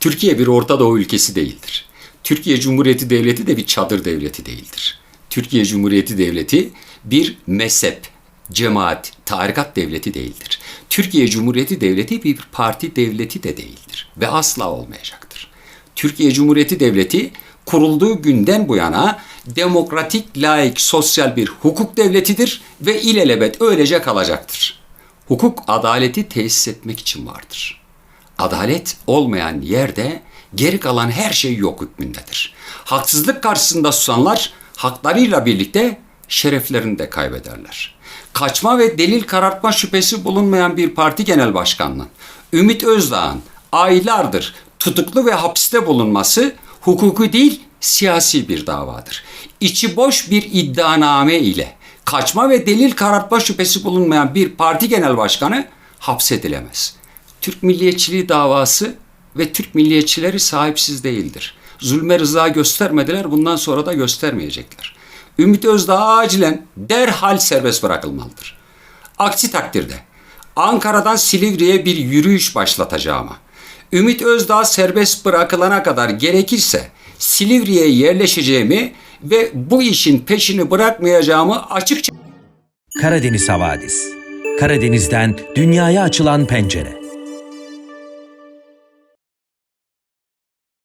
Türkiye bir Orta Doğu ülkesi değildir. Türkiye Cumhuriyeti Devleti de bir çadır devleti değildir. Türkiye Cumhuriyeti Devleti bir mezhep, cemaat, tarikat devleti değildir. Türkiye Cumhuriyeti Devleti bir parti devleti de değildir ve asla olmayacaktır. Türkiye Cumhuriyeti Devleti kurulduğu günden bu yana demokratik, laik, sosyal bir hukuk devletidir ve ilelebet öylece kalacaktır. Hukuk adaleti tesis etmek için vardır. Adalet olmayan yerde geri kalan her şey yok hükmündedir. Haksızlık karşısında susanlar haklarıyla birlikte şereflerini de kaybederler. Kaçma ve delil karartma şüphesi bulunmayan bir parti genel başkanının Ümit Özdağ'ın aylardır tutuklu ve hapiste bulunması hukuki değil siyasi bir davadır. İçi boş bir iddianame ile kaçma ve delil karartma şüphesi bulunmayan bir parti genel başkanı hapsedilemez. Türk milliyetçiliği davası ve Türk milliyetçileri sahipsiz değildir. Zulme rıza göstermediler, bundan sonra da göstermeyecekler. Ümit Özdağ acilen derhal serbest bırakılmalıdır. Aksi takdirde Ankara'dan Silivri'ye bir yürüyüş başlatacağıma, Ümit Özdağ serbest bırakılana kadar gerekirse Silivri'ye yerleşeceğimi ve bu işin peşini bırakmayacağımı açıkça Karadeniz Havadis. Karadeniz'den dünyaya açılan pencere.